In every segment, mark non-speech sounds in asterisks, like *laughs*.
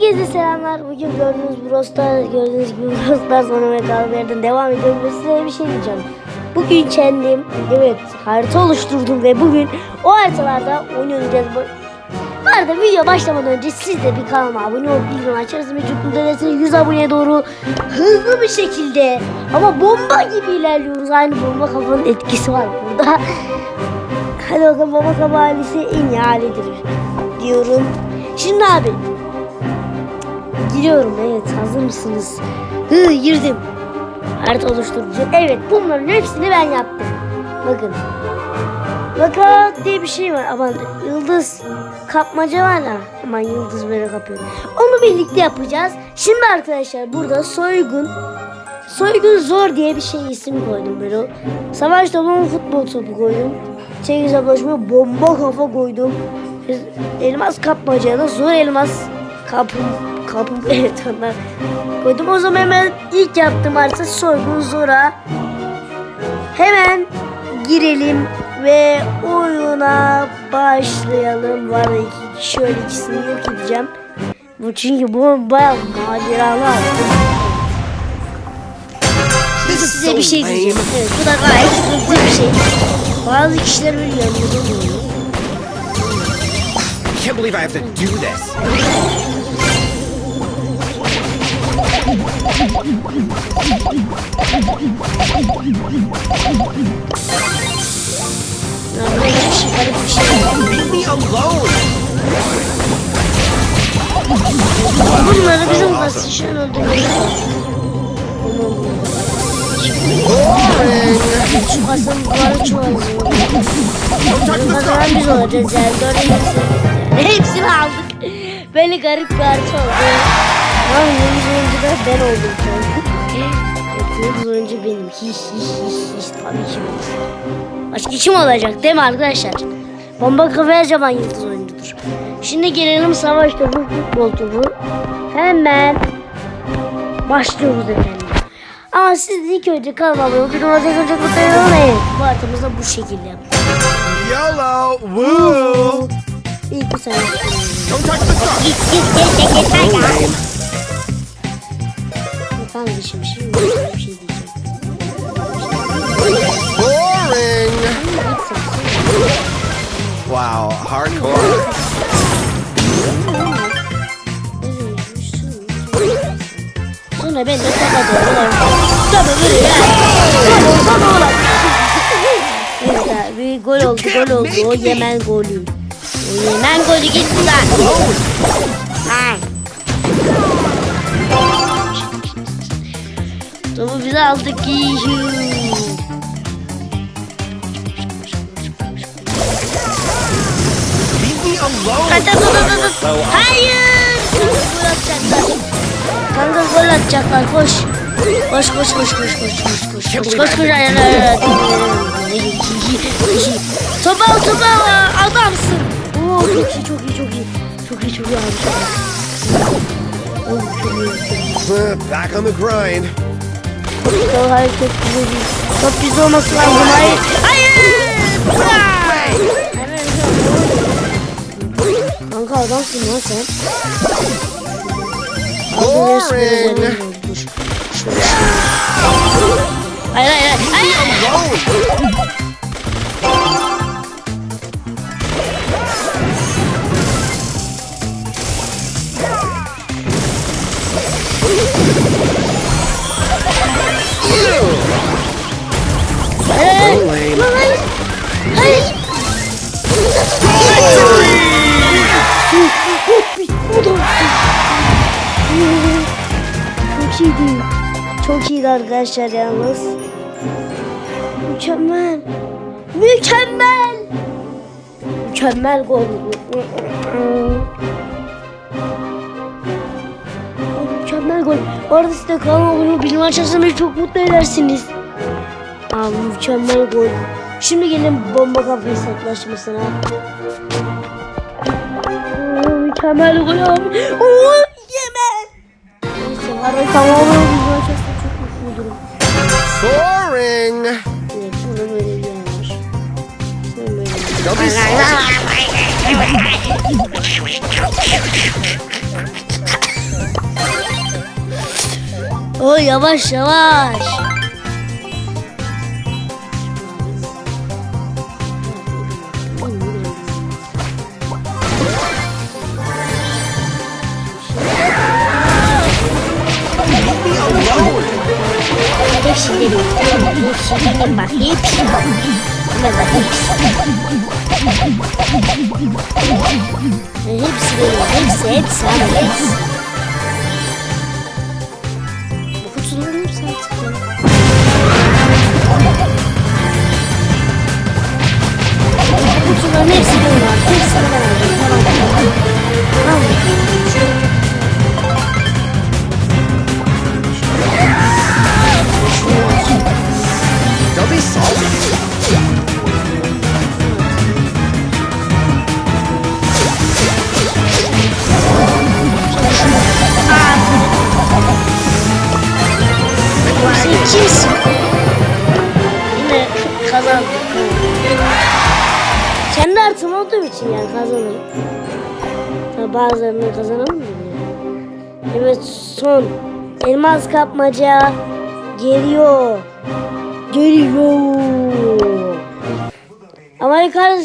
Herkese selamlar. Bugün gördüğünüz Brawl Stars, gördüğünüz gibi Brawl Stars bana ve kalmalardan devam ediyorum ve size bir şey diyeceğim. Bugün kendim, evet harita oluşturdum ve bugün o haritalarda oynayacağız. Bu arada video başlamadan önce siz de bir kanalıma abone olup bildirim açarsanız ve cübbündesine 100 aboneye doğru hızlı bir şekilde ama bomba gibi ilerliyoruz. Aynı bomba kafanın etkisi var burada. Hadi bakalım baba kafa ailesi en iyi halidir diyorum. Şimdi abi Giriyorum evet hazır mısınız? Hı girdim. Harita oluşturucu. Evet bunların hepsini ben yaptım. Bakın. Bakalım diye bir şey var. Aman yıldız kapmaca var ya. Aman yıldız böyle kapıyor. Onu birlikte yapacağız. Şimdi arkadaşlar burada soygun Soygun zor diye bir şey isim koydum böyle. Savaş topu futbol topu koydum. Çekiz hesaplaşma bomba kafa koydum. Elmas kapmacana zor elmas kapım kapım *laughs* evet onlar koydum. O zaman hemen ilk yaptığım harita soygun zora. Hemen girelim ve oyuna başlayalım. Var iki kişi şöyle ikisini yok edeceğim. Bu çünkü bu bayağı maceralı. Şimdi size bir şey diyeceğim. Evet, bu da gayet sıkıntı bir şey. Bazı kişiler böyle yanıyor. I can't believe I have to do this. Garip bir şey. Bunları bizim basışın öldürmemiz lazım. Şu kasanın duvarı çoğalıyor. Kazanan biz olacağız yani. Dördüncüsü. Hepsini aldık. Böyle garip bir harita oldu. Ama yıldız da ben oldum. Evet, yıldız oyuncu benim. Hiç hiç hiç hiç tabii ki benim. Başka kim olacak değil mi arkadaşlar? Bomba kafa her zaman yıldız oyuncudur. Şimdi gelelim savaş topu, futbol topu. Hemen başlıyoruz efendim. Ama siz ilk önce kanalıma bir numara tekrar çok mutlu olmayın. Bu haritamız da bu şekilde. YOLO. Woo. İlk bu sene. Don't touch the star. Git git git git git lame. Kardeşim şimdi bir şey diyeceğim. Boring. Wow. Hardcore. Sonra ben de topa doğru Topa böyle Topa doğru Evet abi gol oldu gol oldu o yemen golü. O yemen golü git buradan. Ha. Hadi hadi. So Hayır. Gol atacaklar. Kanka gol atacaklar koş. Koş koş koş koş koş koş koş koş koş koş. Topa topa adamsın. Oo çok iyi çok iyi çok iyi. Çok iyi çok iyi abi çok iyi. Back on the grind. Çok güzel değil. Top bizde olması lazım hayır. Hayır. Kanka adamsın lan sen. Boring. Hayır hayır. Hayır. Çok iyiydi. Çok iyiydi arkadaşlar yalnız. Mükemmel. Mükemmel. Mükemmel gol. Mükemmel gol. Bu arada siz de kanalıma abone olup bildirim açarsanız çok mutlu edersiniz. Aa, mükemmel gol. Şimdi gelin bomba kafa hesaplaşmasına. Mükemmel gol abi. Harbi tamam bu açarsa çok mutlu olurum. Boring. Evet burada böyle bir yer var. Böyle böyle. Don't be sorry. Oy yavaş yavaş. Hepsi benim. Hepsi. Hepsi. Abi. Bu kutuların hepsi artık. Bu kutuların hepsi benim Kimsin? Yine kazandık. Kendi artım olduğum için yani kazanırım. Tabi bazılarını kazanamam Evet son. Elmas kapmaca geliyor. Geliyor. Yukarı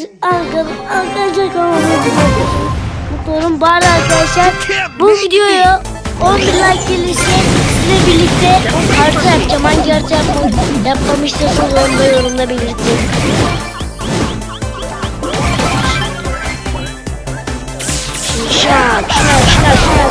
arkadaşlar kanalıma mutlu olun. Bu arada arkadaşlar bu videoya 10 bin like gelirse sizinle birlikte harita yapacağım. Hangi harita yapmam, istiyorsanız onu da yorumda belirtin. Şak şak şak şak.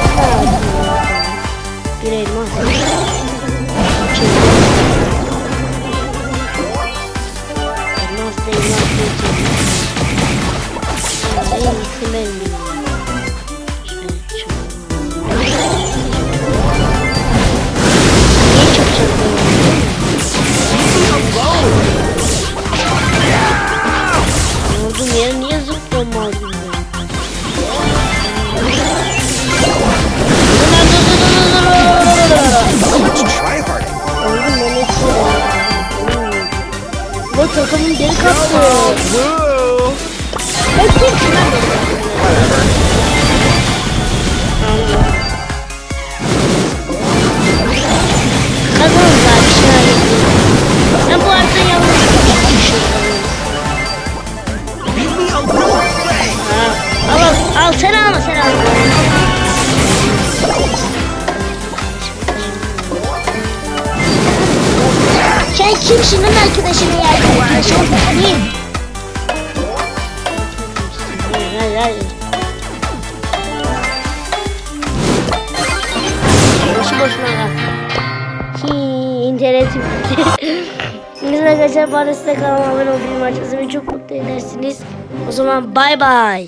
Niye zıplamazdım ben? So much tryharding. Oğlum ben hepsi Bu takımın geri kattı. Woo! Ben kimsin lan benim? Kazanın al al sen alma sen alma. Sen kimsin lan arkadaşını yardım arkadaşım? Değil. Hayır hayır. Boşu boşuna. Hii, internetim gitti. *laughs* Biz arkadaşlar arada size kanalıma abone olmayı, çok mutlu edersiniz. O zaman bay bay.